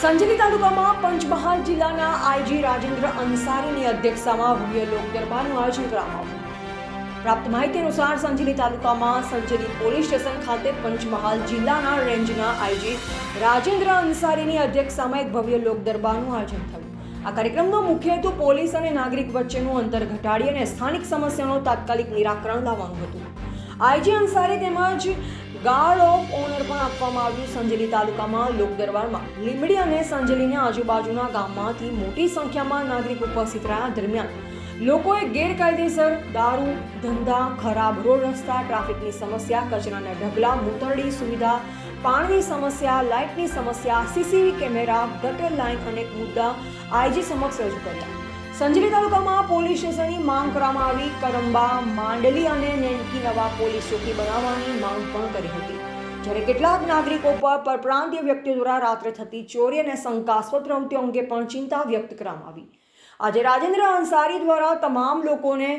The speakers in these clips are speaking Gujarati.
સંજલી તાલુકામાં પંચમહાલ જિલ્લાના આઈજી રાજેન્દ્ર અંસારીની અધ્યક્ષતામાં ભવ્ય લોક દરબારનું આયોજન કરવામાં આવ્યું. પ્રાપ્ત માહિતી અનુસાર સંજલી તાલુકામાં સંજલી પોલીસ સ્ટેશન ખાતે પંચમહાલ જિલ્લાના રેન્જના આઈજી રાજેન્દ્ર અંસારીની અધ્યક્ષતામાં એક ભવ્ય લોક દરબારનું આયોજન થયું. આ કાર્યક્રમનો મુખ્ય હેતુ પોલીસ અને નાગરિક વચ્ચેનું અંતર ઘટાડી અને સ્થાનિક સમસ્યાનો તાત્કાલિક નિરાકરણ લાવવાનું હતું. આઈજી અંસારી તેમજ ગાર્ડ ઓફ ઓનર પણ આપવામાં આવ્યું સંજેલી તાલુકામાં લોક દરબારમાં લીંબડી અને સંજેલીની આજુબાજુના ગામમાંથી મોટી સંખ્યામાં નાગરિક ઉપસ્થિત રહ્યા દરમિયાન લોકોએ ગેરકાયદેસર દારૂ, ધંધા, ખરાબ રોડ રસ્તા, ટ્રાફિકની સમસ્યા, કચરાના ઢગલા, મૂતરડી સુવિધા, પાણીની સમસ્યા, લાઇટની સમસ્યા, સીસીટીવી કેમેરા, ગટર લાઇન અનેક મુદ્દા આઈજી સમક્ષ રજૂ કર્યા. સંજલી તાલુકામાં પોલીસ સ્ટેશનની માંગ કરવામાં આવી. કરંબા, માંડલી અને નેનકી નવા પોલીસ ચોકી બનાવવાની માંગ પણ કરી હતી. જ્યારે કેટલાક નાગરિકો પર પરપ્રાંતીય વ્યક્તિઓ દ્વારા રાત્રે થતી ચોરી અને શંકાસ્પદ પ્રવૃત્તિઓ અંગે પણ ચિંતા વ્યક્ત કરવામાં આવી. આજે રાજેન્દ્ર અંસારી દ્વારા તમામ લોકોને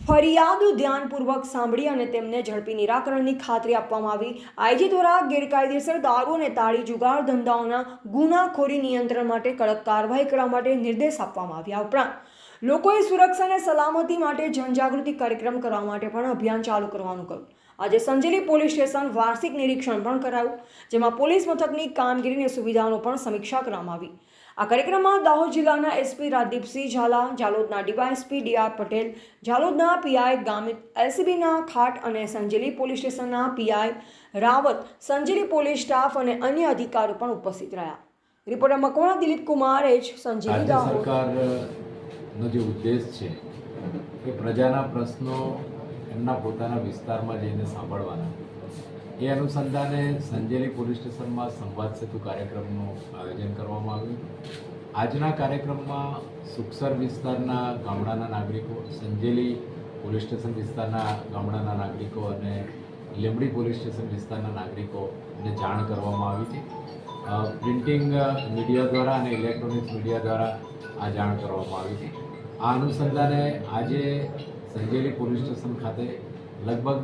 ફરિયાદ ધ્યાનપૂર્વક સાંભળી અને તેમને ઝડપી નિરાકરણની ખાતરી આપવામાં આવી. આઈજી દ્વારા ગેરકાયદેસર દારૂ અને તાળી જુગાર ધંધાઓના ગુનાખોરી નિયંત્રણ માટે કડક કાર્યવાહી કરવા માટે નિર્દેશ આપવામાં આવ્યા ઉપરાંત લોકોએ સુરક્ષા અને સલામતી માટે જનજાગૃતિ કાર્યક્રમ કરવા માટે પણ અભિયાન ચાલુ કરવાનું કહ્યું. આજે સંજેલી પોલીસ સ્ટેશન વાર્ષિક નિરીક્ષણ પણ કરાયું, જેમાં પોલીસ મથકની કામગીરીની સુવિધાઓનો પણ સમીક્ષા કરવામાં આવી. આ કાર્યક્રમમાં દાહોદ જિલ્લાના એસપી રાજદીપસિંહ ઝાલા જાલોદના ડીવાયએસપી ડીઆર પટેલ જાલોદના પીઆઈ ગામિત એલસીબીના ખાટ અને સંજેલી પોલીસ સ્ટેશનના PI Rawat Sanjeli police staff અને અન્ય અધિકારીઓ પણ ઉપસ્થિત રહ્યા. Reporter Makwana Dilip Kumar H Sanjeli Dahod. સરકારનો જે ઉદ્દેશ છે એ પ્રજાના પ્રશ્નો એમના પોતાના વિસ્તારમાં જઈને સાંભળવાના. એ અનુસંધાને સંજેલી પોલીસ સ્ટેશનમાં સંવાદ સેતુ કાર્યક્રમનું આયોજન કરવામાં આવ્યું આજના કાર્યક્રમમાં સુખસર વિસ્તારના ગામડાના નાગરિકો, સંજેલી પોલીસ સ્ટેશન વિસ્તારના ગામડાના નાગરિકો અને લીંબડી પોલીસ સ્ટેશન વિસ્તારના નાગરિકોને જાણ કરવામાં આવી છે પ્રિન્ટિંગ મીડિયા દ્વારા અને ઇલેક્ટ્રોનિક્સ મીડિયા દ્વારા આ જાણ કરવામાં આવી છે આ અનુસંધાને આજે સંજેલી પોલીસ સ્ટેશન ખાતે લગભગ